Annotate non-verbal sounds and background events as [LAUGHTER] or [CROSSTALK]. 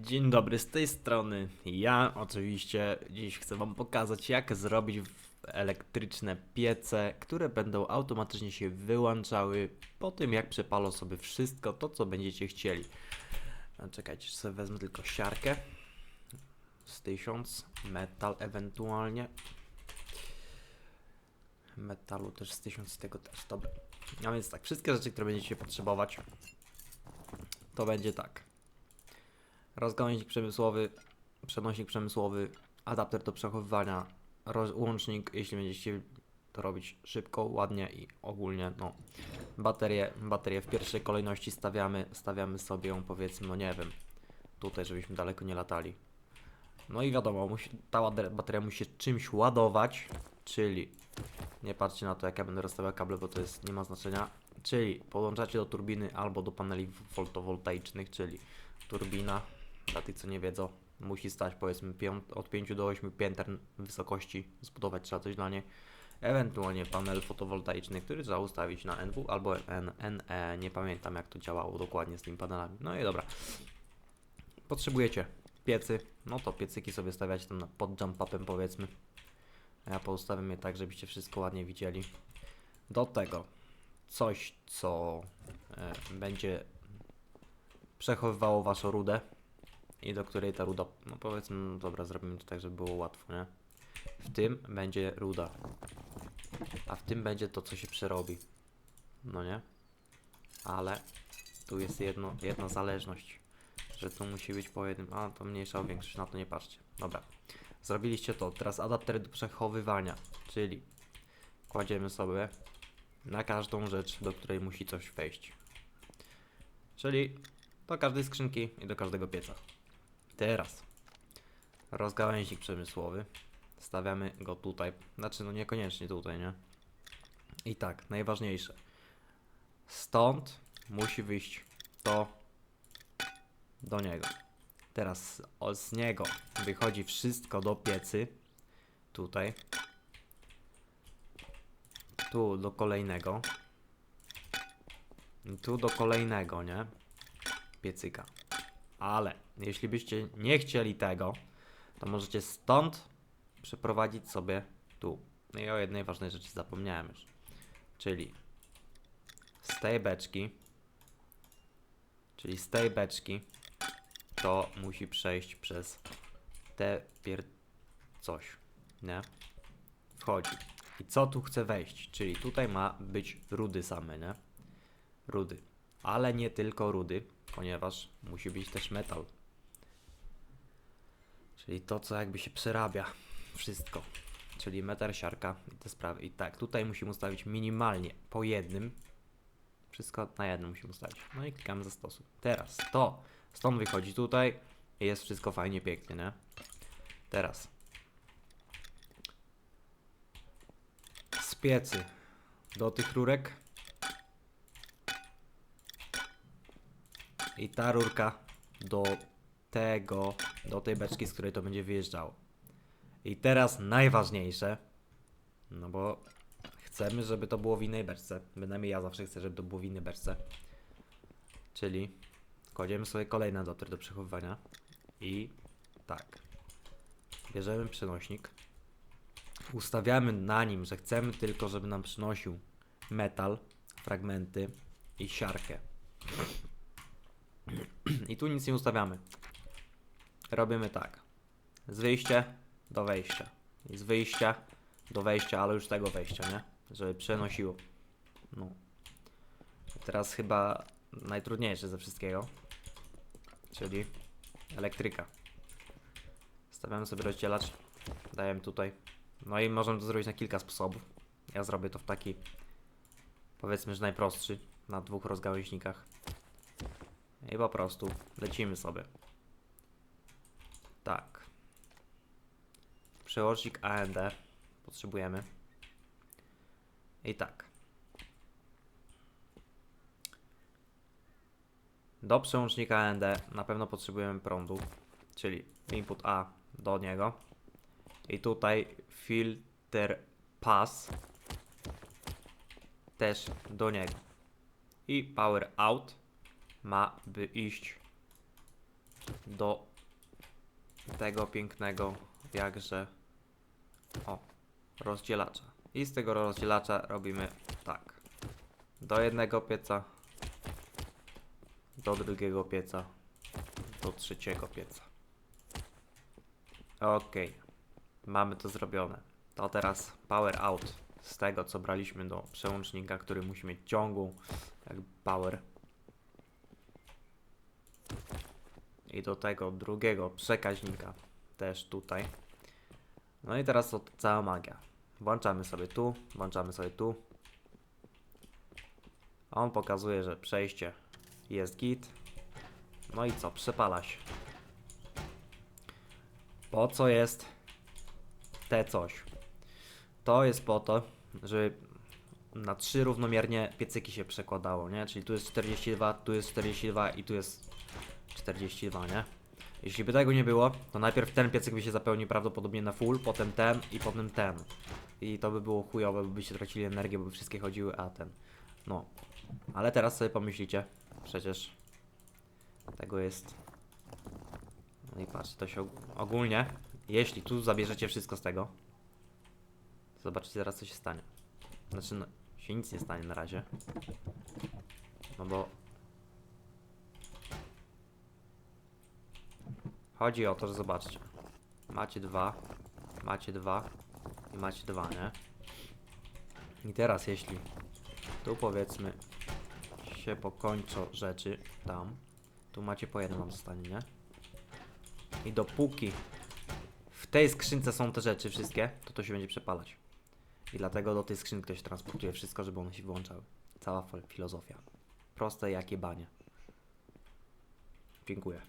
Dzień dobry, z tej strony ja oczywiście dziś chcę Wam pokazać jak zrobić elektryczne piece, które będą automatycznie się wyłączały po tym jak przepalą sobie wszystko to co będziecie chcieli. Czekajcie, sobie wezmę tylko siarkę z 1000, metal ewentualnie. Metalu też z 1000, z tego też, dobra. A więc tak, wszystkie rzeczy, które będziecie potrzebować to będzie tak. Rozgałęźnik przemysłowy, przenośnik przemysłowy, adapter do przechowywania, rozłącznik, jeśli będziecie to robić szybko, ładnie i ogólnie, no, baterie, baterie w pierwszej kolejności stawiamy, stawiamy sobie ją powiedzmy, no nie wiem, tutaj, żebyśmy daleko nie latali. No i wiadomo, musi, ta bateria musi się czymś ładować, czyli nie patrzcie na to, jak ja będę rozstawiał kable, bo to jest, nie ma znaczenia. Czyli podłączacie do turbiny albo do paneli fotowoltaicznych, czyli turbina, dla tych co nie wiedzą, musi stać powiedzmy pią- od 5 do 8 pięter wysokości, zbudować trzeba coś dla niej. Ewentualnie panel fotowoltaiczny, który trzeba ustawić na NW albo NE, nie pamiętam jak to działało dokładnie z tymi panelami. No i dobra. Potrzebujecie piecy, no to piecyki sobie stawiacie tam pod jump upem powiedzmy. Ja poustawiam je tak, żebyście wszystko ładnie widzieli. Do tego coś, co e, będzie przechowywało waszą rudę i do której ta ruda, no powiedzmy, no dobra, zrobimy to tak, żeby było łatwo, nie? W tym będzie ruda, a w tym będzie to, co się przerobi, no nie? Ale tu jest jedno, jedna zależność, że tu musi być po jednym, a to mniejsza o większość, na to nie patrzcie. Dobra, zrobiliście to, teraz adaptery do przechowywania, czyli kładziemy sobie na każdą rzecz, do której musi coś wejść. Czyli do każdej skrzynki i do każdego pieca. Teraz rozgałęźnik przemysłowy. Stawiamy go tutaj. Znaczy, no niekoniecznie tutaj, nie? I tak, najważniejsze. Stąd musi wyjść to do niego. Teraz z niego wychodzi wszystko do piecy. Tutaj. Tu do kolejnego. I tu do kolejnego, nie? Piecyka. Ale jeśli byście nie chcieli tego, to możecie stąd przeprowadzić sobie tu. No i o jednej ważnej rzeczy zapomniałem już. Czyli z tej beczki, czyli z tej beczki, to musi przejść przez te pier... coś, nie? Wchodzi. I co tu chce wejść? Czyli tutaj ma być rudy same, nie? Rudy. Ale nie tylko rudy, ponieważ musi być też metal. Czyli to, co jakby się przerabia. Wszystko. Czyli metal, siarka i te sprawy. I tak, tutaj musimy ustawić minimalnie po jednym. Wszystko na jednym musimy ustawić. No i klikamy za stosu. Teraz to. Stąd wychodzi tutaj i jest wszystko fajnie, pięknie, nie? Teraz. Z piecy do tych rurek. I ta rurka do tego, do tej beczki, z której to będzie wyjeżdżało. I teraz najważniejsze, no bo chcemy, żeby to było w innej beczce. Bynajmniej ja zawsze chcę, żeby to było w innej beczce. Czyli kładziemy sobie kolejny adapter do przechowywania i tak. Bierzemy przenośnik. Ustawiamy na nim, że chcemy tylko, żeby nam przynosił metal, fragmenty i siarkę. [CLEARS THROAT] I tu nic nie ustawiamy. Robimy tak. Z wyjścia do wejścia. I z wyjścia do wejścia, ale już tego wejścia, nie? Żeby przenosiło. No. Teraz chyba najtrudniejsze ze wszystkiego. Czyli elektryka. Stawiamy sobie rozdzielacz. Dajemy tutaj. No i możemy to zrobić na kilka sposobów. Ja zrobię to w taki powiedzmy, że najprostszy na dwóch rozgałęźnikach. I po prostu lecimy sobie. Tak. Przełącznik AND potrzebujemy. I tak. Do przełącznika AND na pewno potrzebujemy prądu, czyli input A do niego. I tutaj filter pass też do niego. I power out ma by iść do tego pięknego jakże o rozdzielacza. I z tego rozdzielacza robimy tak. Do jednego pieca, do drugiego pieca, do trzeciego pieca. Ok, mamy to zrobione. To teraz power out z tego, co braliśmy do przełącznika, który musi mieć ciągłą power. I do tego drugiego przekaźnika też tutaj. No i teraz to cała magia. Włączamy sobie tu, włączamy sobie tu. On pokazuje, że przejście jest git. No i co? Przepala się. Po co jest te coś? To jest po to, żeby na trzy równomiernie piecyki się przekładało, nie? Czyli tu jest 42, tu jest 42 i tu jest 42, nie? Jeśli by tego nie było, to najpierw ten piecyk by się zapełnił prawdopodobnie na full, potem ten i potem ten. I to by było chujowe, bo byście tracili energię, bo by wszystkie chodziły, a ten. No. Ale teraz sobie pomyślicie, przecież tego jest. No i patrzcie, to się og- ogólnie, jeśli tu zabierzecie wszystko z tego, zobaczcie zaraz co się stanie. Znaczy, no, się nic nie stanie na razie. No bo Chodzi o to, że zobaczcie. Macie dwa, macie dwa i macie dwa, nie? I teraz jeśli tu powiedzmy się pokończą rzeczy tam, tu macie po jednym zostanie, nie? I dopóki w tej skrzynce są te rzeczy wszystkie, to to się będzie przepalać. I dlatego do tej skrzynki ktoś transportuje wszystko, żeby one się wyłączały. Cała fil- filozofia. Proste jak jebanie. Dziękuję.